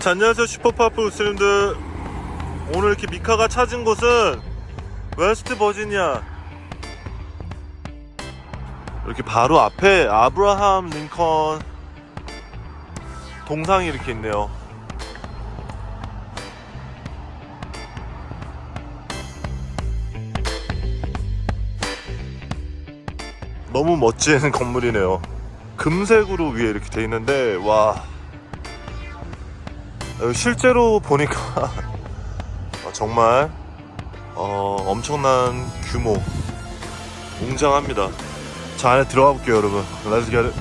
자, 안녕하세요 슈퍼파프 우스님들 오늘 이렇게 미카가 찾은 곳은 웨스트 버지니아. 이렇게 바로 앞에 아브라함 링컨 동상이 이렇게 있네요. 너무 멋진 건물이네요. 금색으로 위에 이렇게 돼 있는데 와. 어, 실제로 보니까 어, 정말 어, 엄청난 규모 웅장합니다. 자 안에 들어가 볼게요 여러분. Let's get it.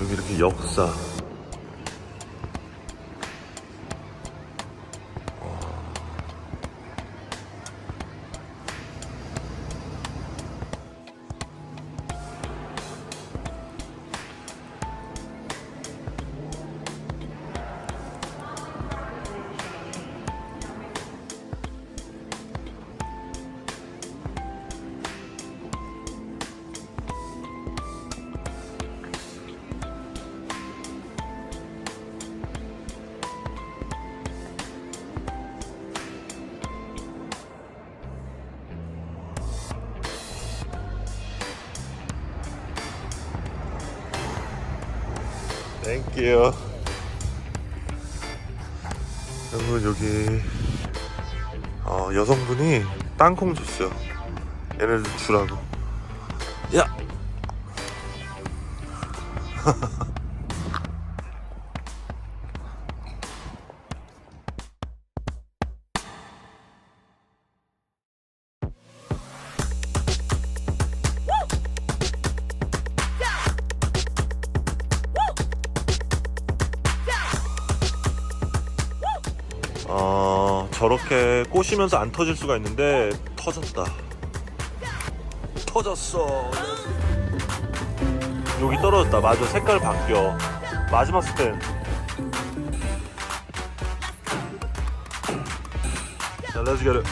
여기 이렇게 역사 땡큐. 여러분 여기 어, 여성분이 땅콩 줬어요. 얘네들 주라고 저렇게 꼬시면서 안 터질 수가 있는데 터졌다. 터졌어. 여기 떨어졌다. 맞아. 색깔 바뀌어. 마지막 스텐. 자, let's get it.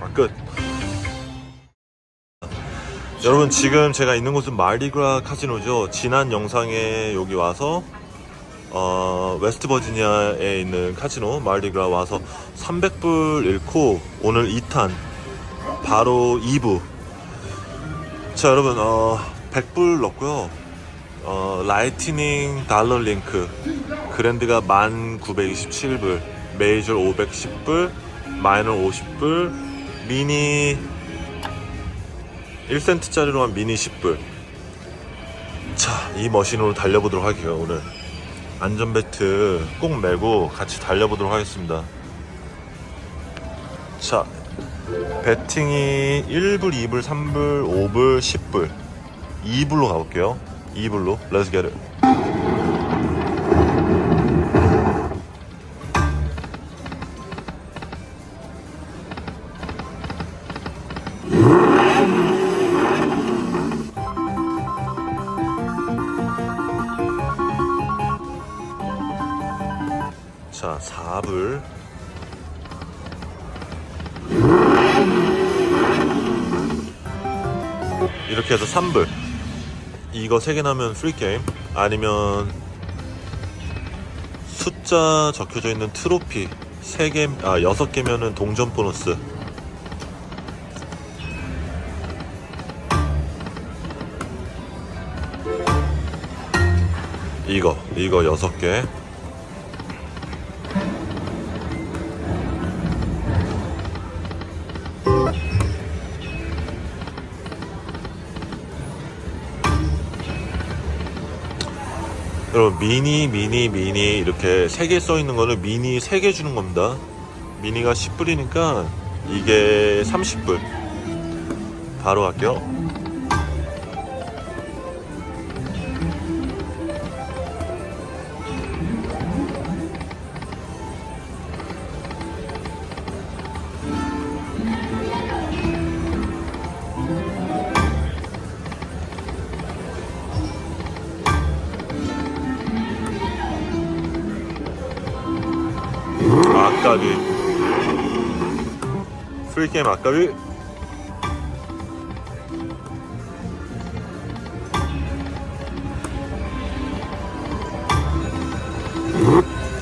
아, 끝. 여러분 지금 제가 있는 곳은 마리그라 카지노죠. 지난 영상에 여기 와서 어, 웨스트 버지니아에 있는 카지노 마르디그라 와서 300불 잃고 오늘 2탄 바로 2부. 자 여러분 어, 100불 넣고요. 어, 라이트닝 달러 링크. 그랜드가 1927불 메이저 510불 마이너 50불 미니 1센트짜리로만 미니 10불. 자 이 머신으로 달려보도록 할게요 오늘 안전벨트 꼭 매고 같이 달려보도록 하겠습니다. 자, 배팅이 1불, 2불, 3불, 5불, 10불. 2불로 가볼게요. 2불로. Let's get it. 자, 3불. 이거 3개 나면 프리게임. 아니면 숫자 적혀져 있는 트로피 3개, 아, 6개면은 동전 보너스. 이거, 이거 6개. 여러분 미니 미니 미니 이렇게 세 개 써 있는 거는 미니 세 개 주는 겁니다. 미니가 10불이니까 이게 30불. 바로 할게요. 게임 아까비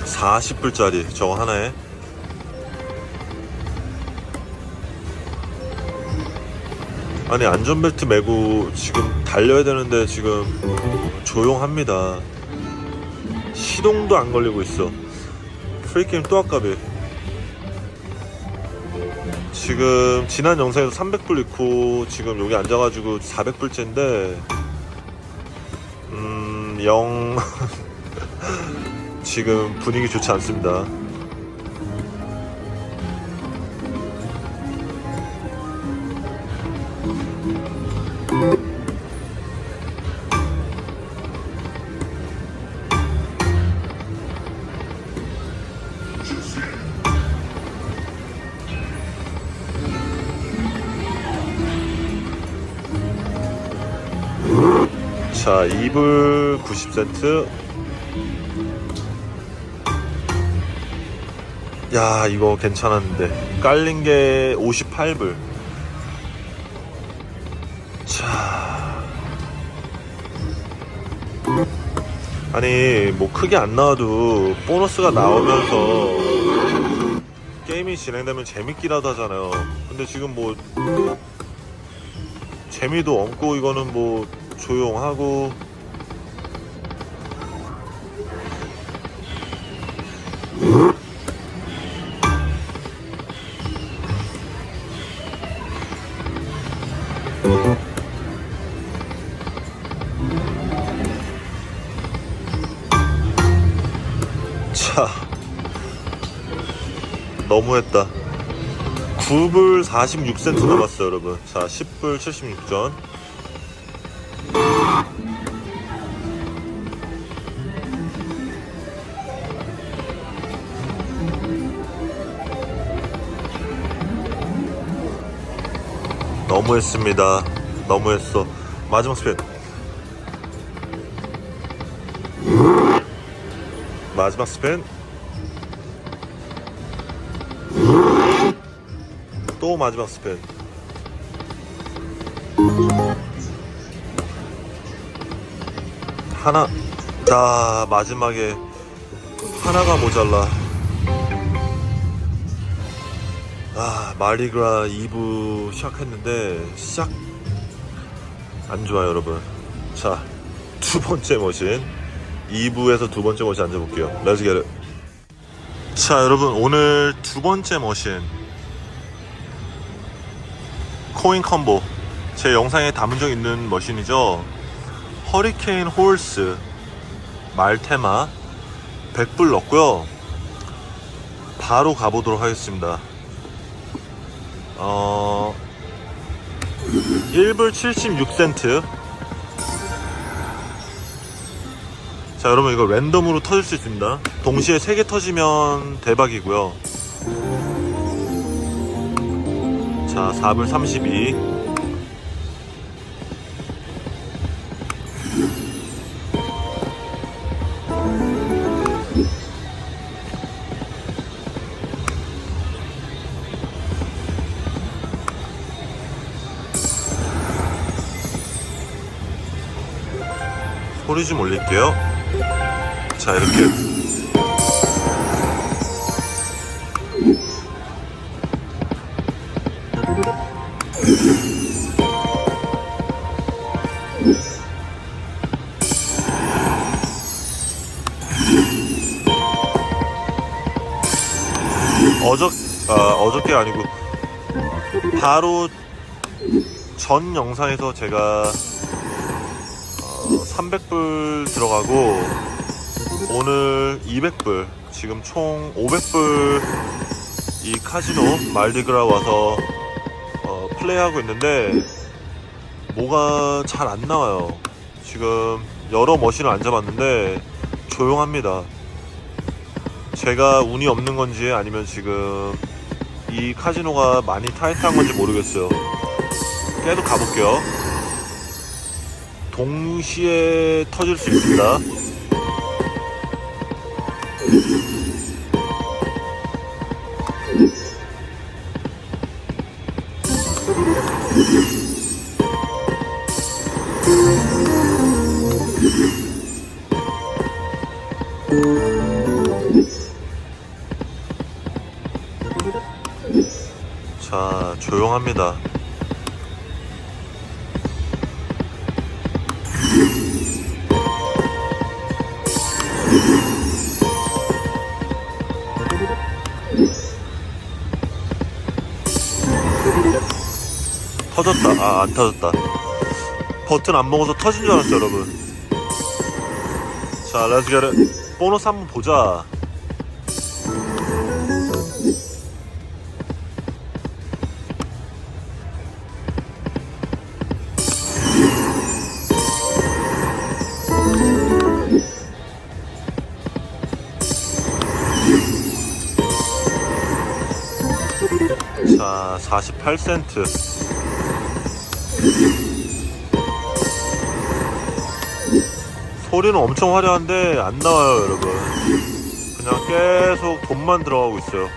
40불짜리 저거 하나에? 아니 안전벨트 메고 지금 달려야 되는데 지금 조용합니다. 시동도 안 걸리고 있어. 프리게임 또 아까비 지금 지난 영상에서 300불 넣고 지금 여기 앉아가지고 400불째인데 음 영 지금 분위기 좋지 않습니다 자 2불 90센트. 야 이거 괜찮았는데. 깔린 게 58불. 자. 아니 뭐 크게 안 나와도 보너스가 나오면서 게임이 진행되면 재밌기라도 하잖아요. 근데 지금 뭐 재미도 없고 이거는 뭐 조용하고 했다. 9불 46센트 남았어요 여러분. 자 10불 76전. 너무했습니다. 너무했어. 마지막 스핀 마지막 스핀 또 마지막 스핀 하나. 자 마지막에 하나가 모자라. 아 마리그라 2부 시작했는데 시작. 안 좋아요 여러분. 자 두 번째 머신. 2부에서 두 번째 머신 앉아볼게요. 렛츠 게르 자 여러분 오늘 두 번째 머신 코인 컴보. 제 영상에 담은 적 있는 머신이죠. 허리케인 홀스 말테마 100불 넣고요. 바로 가보도록 하겠습니다. 어 1불 76센트. 자 여러분 이거 랜덤으로 터질 수 있습니다. 동시에 3개 터지면 대박이고요 자 4불 32 소리 좀 올릴게요. 자 이렇게 어저 아, 어저께 아니고 바로 전 영상에서 제가 300불 들어가고 오늘 200불 지금 총 500불 이 카지노 말디그라 와서 어, 플레이하고 있는데 뭐가 잘 안 나와요. 지금 여러 머신을 앉아봤는데 조용합니다 제가 운이 없는 건지 아니면 지금 이 카지노가 많이 타이트한 건지 모르겠어요. 계속 가볼게요. 동시에 터질 수 있습니다. 조용합니다. 터졌다. 아, 안 터졌다. 버튼 안 먹어서 터진 줄 알았어요, 여러분. 자, 겟 보너스 한번 보자. 자, 48센트. 소리는 엄청 화려한데 안 나와요, 여러분. 그냥 계속 돈만 들어가고 있어요.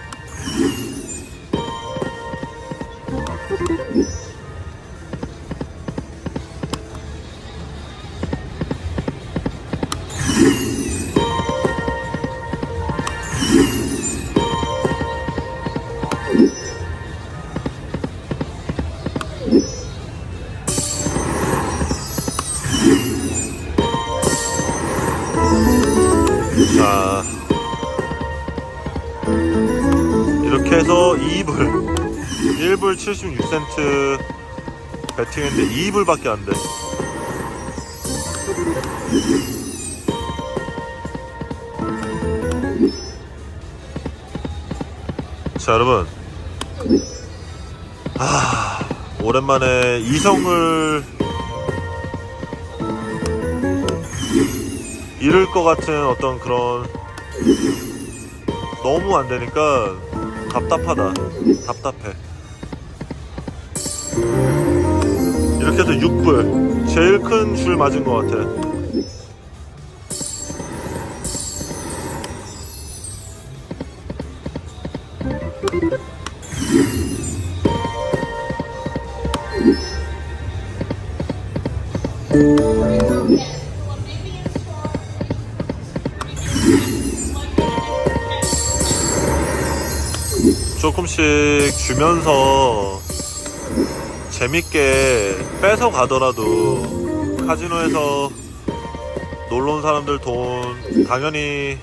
76센트 배팅했는데 2불밖에 안 돼 자 여러분 아 오랜만에 이성을 잃을 것 같은 어떤 그런 너무 안 되니까 답답하다. 답답해. 이렇게 해서 6불. 제일 큰 줄 맞은 것 같아. 조금씩 주면서 재밌게 뺏어 가더라도 카지노에서 놀러 온 사람들 돈 당연히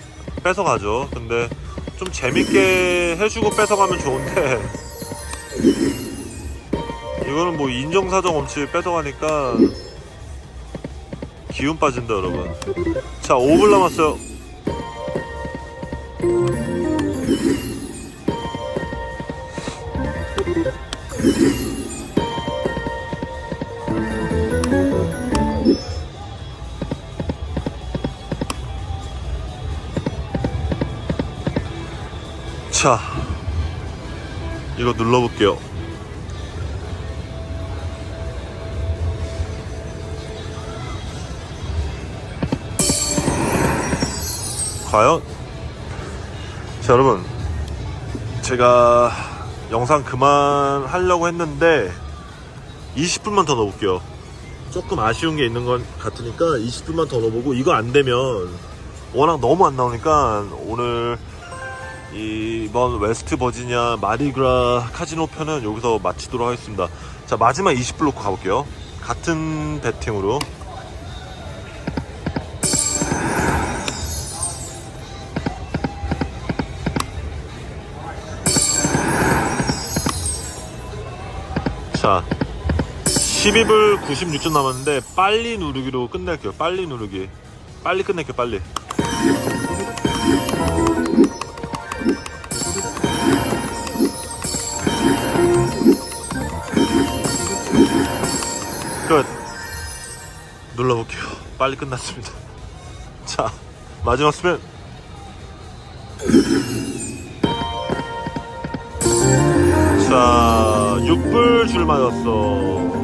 뺏어 가죠. 근데 좀 재밌게 해주고 뺏어 가면 좋은데 이거는 뭐 인정사정 없이 뺏어 가니까 기운 빠진다 여러분. 자 5불 남았어요. 이거 눌러볼게요. 과연? 자, 여러분. 제가 영상 그만 하려고 했는데 20분만 더 넣어볼게요. 조금 아쉬운 게 있는 것 같으니까 20분만 더 넣어보고 이거 안 되면 워낙 너무 안 나오니까 오늘 이번 웨스트 버지니아 마디그라 카지노 편은 여기서 마치도록 하겠습니다. 자 마지막 20불 놓고 가볼게요. 같은 배팅으로 자 12불 96점 남았는데 빨리 누르기로 끝낼게요. 빨리 누르기. 빨리 끝낼게요. 빨리. 빨리 끝났습니다. 자, 마지막 스맨. 자, 6불 줄 맞았어.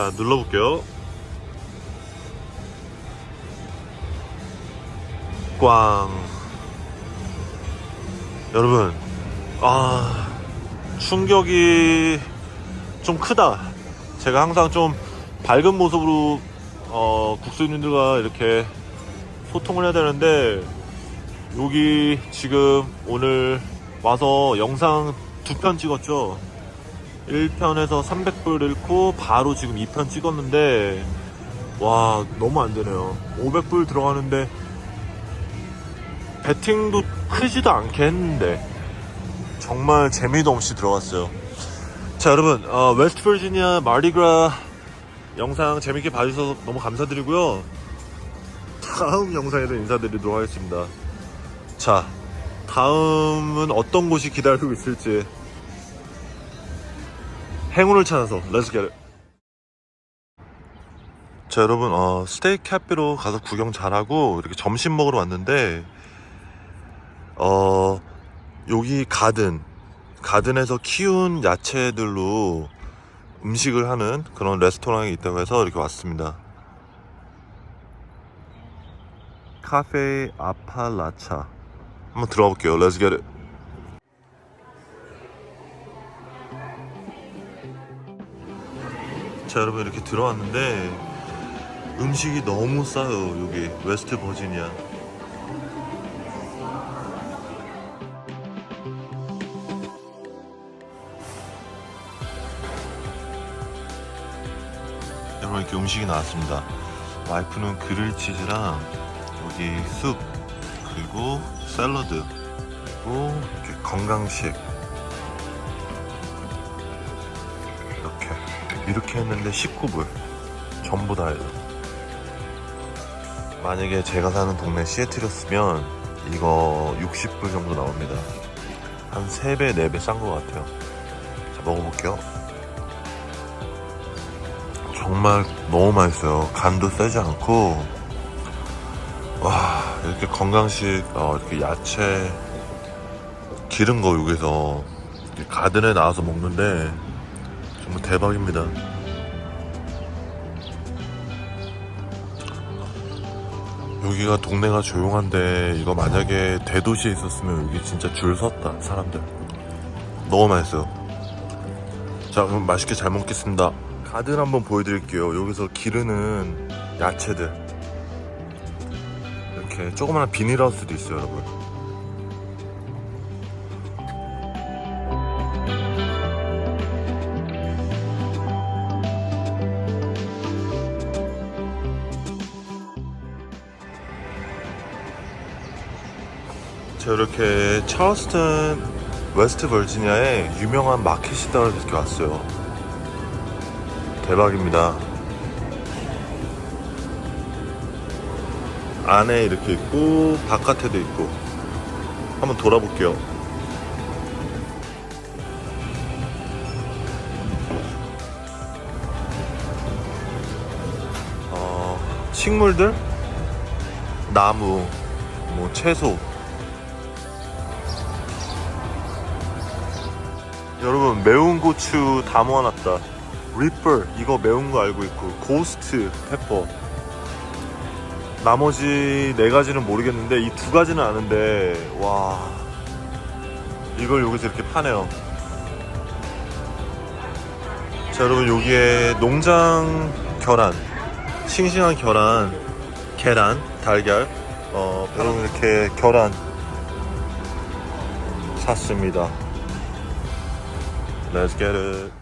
자, 눌러볼게요. 꽝. 여러분 아 충격이 좀 크다. 제가 항상 좀 밝은 모습으로 어, 국수님들과 이렇게 소통을 해야 되는데 여기 지금 오늘 와서 영상 두 편 찍었죠 1편에서 300불 잃고 바로 지금 2편 찍었는데 와 너무 안 되네요. 500불 들어가는데 배팅도 크지도 않게 했는데 정말 재미도 없이 들어갔어요. 자 여러분 어, 웨스트 버지니아 마리그라 영상 재밌게 봐주셔서 너무 감사드리고요. 다음 영상에도 인사드리도록 하겠습니다. 자 다음은 어떤 곳이 기다리고 있을지 행운을 찾아서. 렛츠 겟 자 여러분 어, 스테이크 카페로 가서 구경 잘하고 이렇게 점심 먹으러 왔는데 어 여기 가든 가든에서 키운 야채들로 음식을 하는 그런 레스토랑이 있다고 해서 이렇게 왔습니다. 카페 아팔라차. 한번 들어가 볼게요. 렛츠 겟 자 여러분 이렇게 들어왔는데 음식이 너무 싸요 여기. 웨스트 버지니아. 여러분 이렇게 음식이 나왔습니다. 와이프는 그릴 치즈랑 여기 숲 그리고 샐러드 그리고 이렇게 건강식 이렇게 했는데 19불. 전부 다 해서 만약에 제가 사는 동네 시애틀이었으면 이거 60불 정도 나옵니다. 한 3배 4배 싼 것 같아요. 자 먹어볼게요. 정말 너무 맛있어요. 간도 세지 않고 와 이렇게 건강식 어, 이렇게 야채 기른 거 여기서 가든에 나와서 먹는데 정말 대박입니다. 여기가 동네가 조용한데 이거 만약에 대도시에 있었으면 여기 진짜 줄 섰다 사람들. 너무 맛있어요. 자 그럼 맛있게 잘 먹겠습니다. 가든 한번 보여드릴게요. 여기서 기르는 야채들. 이렇게 조그마한 비닐하우스도 있어요 여러분 자 이렇게 찰스턴 웨스트 버지니아에 유명한 마켓이다 이렇게 왔어요. 대박입니다. 안에 이렇게 있고 바깥에도 있고. 한번 돌아볼게요. 어, 식물들? 나무 뭐 채소 여러분 매운 고추 다 모아놨다. 리퍼 이거 매운 거 알고 있고 고스트 페퍼 나머지 네 가지는 모르겠는데 이 두 가지는 아는데 와. 이걸 여기서 이렇게 파네요. 자 여러분 여기에 농장 계란 싱싱한 계란 계란 달걀 어 여러분 이렇게 계란 샀습니다 Let's get it.